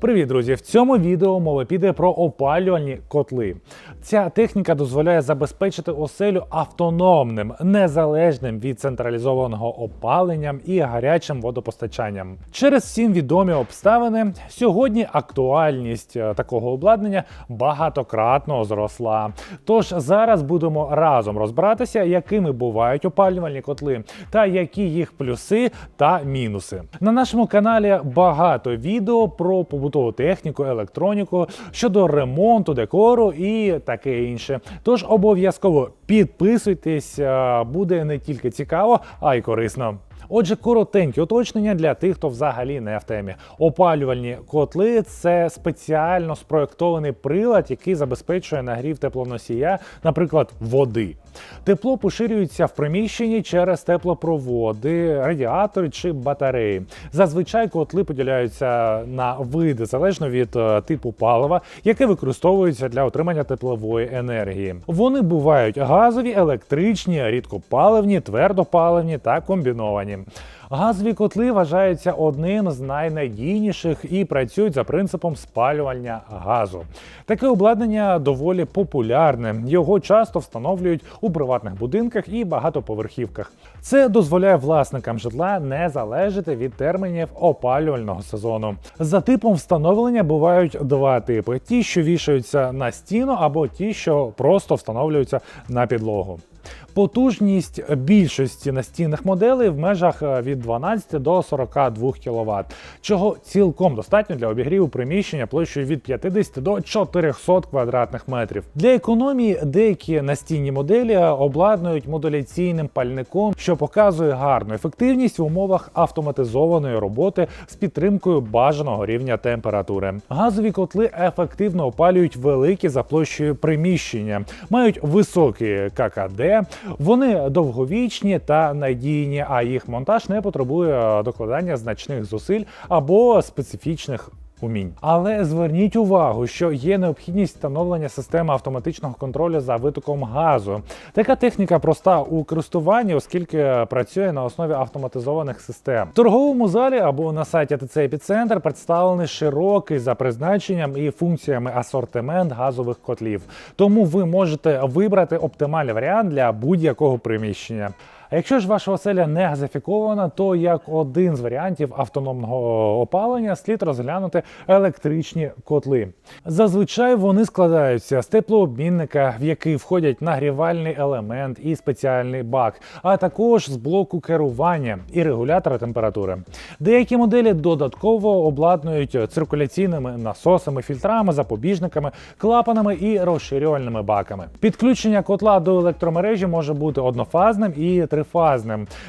Привіт, друзі! В цьому відео мова піде про опалювальні котли. Ця техніка дозволяє забезпечити оселю автономним, незалежним від централізованого опаленням і гарячим водопостачанням. Через всім відомі обставини сьогодні актуальність е, такого обладнання багатократно зросла. Тож зараз будемо разом розбиратися, якими бувають опалювальні котли та які їх плюси та мінуси. На нашому каналі багато відео про побутову техніку, електроніку щодо ремонту, декору і таке інше. Тож обов'язково підписуйтесь, буде не тільки цікаво, а й корисно. Отже, коротенькі уточнення для тих, хто взагалі не в темі. Опалювальні котли це спеціально спроєктований прилад, який забезпечує нагрів теплоносія, наприклад, води. Тепло поширюється в приміщенні через теплопроводи, радіатори чи батареї. Зазвичай котли поділяються на види залежно від е, типу палива, яке використовується для отримання теплової енергії. Вони бувають газові, електричні, рідкопаливні, твердопаливні та комбіновані. Газові котли вважаються одним з найнадійніших і працюють за принципом спалювання газу. Таке обладнання доволі популярне. Його часто встановлюють у приватних будинках і багатоповерхівках. Це дозволяє власникам житла не залежати від термінів опалювального сезону. За типом встановлення бувають два типи: ті, що вішаються на стіну, або ті, що просто встановлюються на підлогу. Потужність більшості настінних моделей в межах е, від 12 до 42 кВт, чого цілком достатньо для обігріву приміщення площею від 50 до 400 квадратних метрів. Для економії деякі настінні моделі обладнують модуляційним пальником, що показує гарну ефективність в умовах автоматизованої роботи з підтримкою бажаного рівня температури. Газові котли ефективно опалюють великі за площею приміщення, мають високі ККД. Вони довговічні та надійні, а їх монтаж не потребує докладання значних зусиль або специфічних. Умінь, але зверніть увагу, що є необхідність встановлення системи автоматичного контролю за витоком газу. Така техніка проста у користуванні, оскільки працює на основі автоматизованих систем. В торговому залі або на сайті ТЦ Епіцентр представлений широкий за призначенням і функціями асортимент газових котлів. Тому ви можете вибрати оптимальний варіант для будь-якого приміщення. А якщо ж ваша оселя не газифікована, то як один з варіантів автономного опалення слід розглянути електричні котли. Зазвичай вони складаються з теплообмінника, в який входять нагрівальний елемент і спеціальний бак, а також з блоку керування і регулятора температури. Деякі моделі додатково обладнують циркуляційними насосами, фільтрами, запобіжниками, клапанами і розширювальними баками. Підключення котла до електромережі може бути однофазним і трифазним.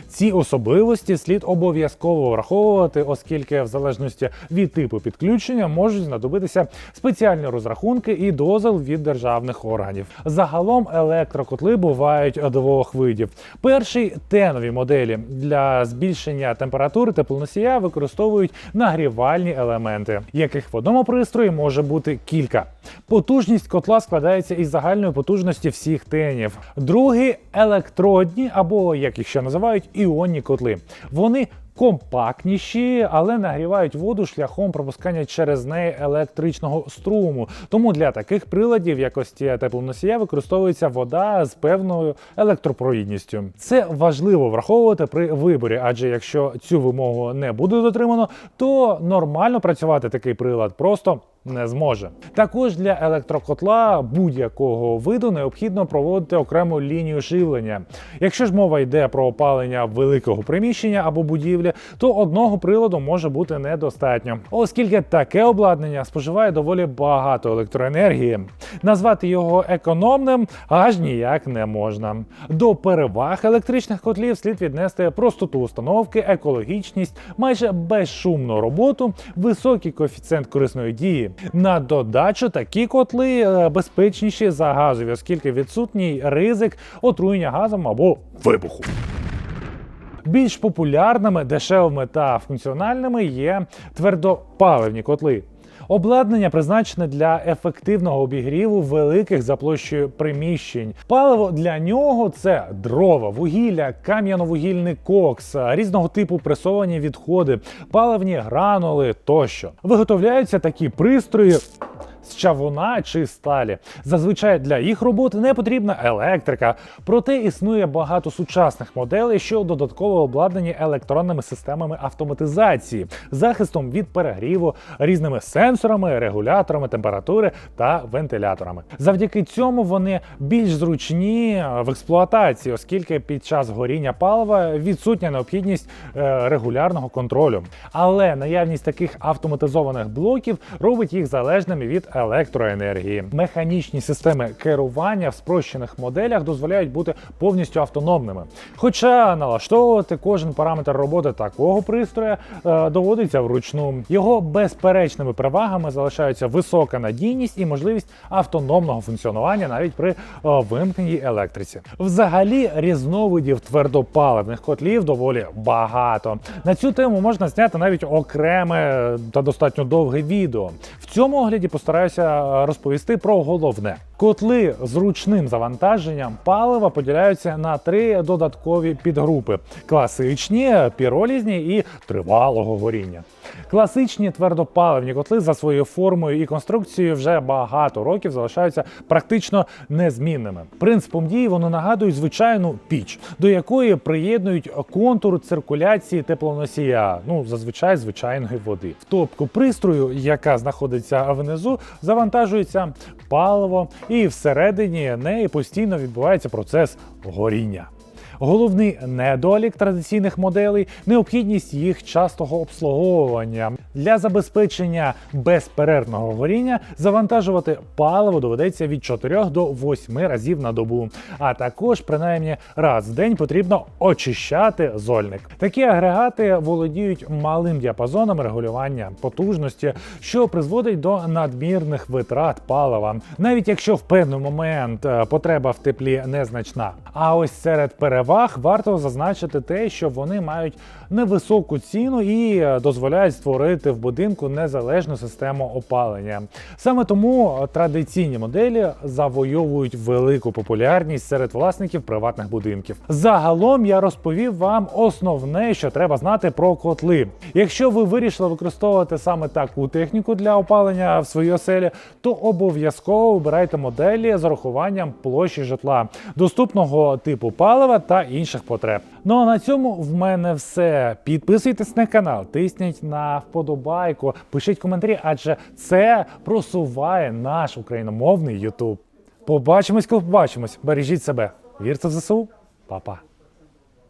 Ці особливості слід обов'язково враховувати, оскільки в залежності від типу підключення можуть знадобитися спеціальні розрахунки і дозвіл від державних органів. Загалом електрокотли бувають двох видів. Перший тенові моделі для збільшення температури теплоносія використовують нагрівальні елементи, яких в одному пристрої може бути кілька. Потужність котла складається із загальної потужності всіх тенів. Другий електродні або як їх ще називають, іонні котли. Вони компактніші, але нагрівають воду шляхом пропускання через неї електричного струму. Тому для таких приладів якості теплоносія використовується вода з певною електропровідністю. Це важливо враховувати при виборі, адже якщо цю вимогу не буде дотримано, то нормально працювати такий прилад просто не зможе. Також для електрокотла будь-якого виду необхідно проводити окрему лінію живлення. Якщо ж мова йде про опалення великого приміщення або будівлі, то одного приладу може бути недостатньо, оскільки таке обладнання споживає доволі багато електроенергії. Назвати його економним аж ніяк не можна. До переваг електричних котлів слід віднести простоту установки, екологічність, майже безшумну роботу, високий коефіцієнт корисної дії. На додачу такі котли е, безпечніші за газові, оскільки відсутній ризик отруєння газом або вибуху. Більш популярними, дешевими та функціональними є твердопаливні котли. Обладнання призначене для ефективного обігріву великих за площею приміщень. Паливо для нього це дрова, вугілля, кам'яно-вугільний кокс, різного типу пресовані відходи, паливні гранули тощо. Виготовляються такі пристрої. З чавуна чи сталі. Зазвичай для їх роботи не потрібна електрика, проте існує багато сучасних моделей, що додатково обладнані електронними системами автоматизації, захистом від перегріву, різними сенсорами, регуляторами температури та вентиляторами. Завдяки цьому вони більш зручні в експлуатації, оскільки під час горіння палива відсутня необхідність е, регулярного контролю. Але наявність таких автоматизованих блоків робить їх залежними від електроенергії. Механічні системи керування в спрощених моделях дозволяють бути повністю автономними. Хоча налаштовувати кожен параметр роботи такого пристроя е, доводиться вручну. Його безперечними перевагами залишаються висока надійність і можливість автономного функціонування навіть при е, вимкненій електриці. Взагалі різновидів твердопаливних котлів доволі багато. На цю тему можна зняти навіть окреме та достатньо довге відео. В цьому огляді постараюся е, розповісти про головне. Котли з ручним завантаженням палива поділяються на три додаткові підгрупи: класичні, піролізні і тривалого горіння. Класичні твердопаливні котли за своєю формою і конструкцією вже багато років залишаються практично незмінними. Принципом дії вони нагадують звичайну піч, до якої приєднують контур циркуляції теплоносія, ну зазвичай звичайної води. В топку пристрою, яка знаходиться внизу, завантажується паливо, і всередині неї постійно відбувається процес горіння. Головний недолік традиційних моделей необхідність їх частого обслуговування. Для забезпечення безперервного горіння завантажувати паливо доведеться від 4 до 8 разів на добу. А також, принаймні, раз в день потрібно очищати зольник. Такі агрегати володіють малим діапазоном регулювання потужності, що призводить до надмірних витрат палива, навіть якщо в певний момент е, потреба в теплі незначна. А ось серед переваг варто зазначити те, що вони мають невисоку ціну і е, дозволяють створити в будинку незалежну систему опалення. Саме тому традиційні моделі завойовують велику популярність серед власників приватних будинків. Загалом я розповів вам основне, що треба знати про котли. Якщо ви вирішили використовувати саме таку техніку для опалення в своїй оселі, то обов'язково обирайте моделі з урахуванням площі житла, доступного типу палива та інших потреб. Ну а на цьому в мене все. Підписуйтесь на канал, тисніть на вподобайку, пишіть коментарі, адже це просуває наш україномовний Ютуб. Побачимось, коли побачимось. Бережіть себе. Вірте в ЗСУ. Па-па.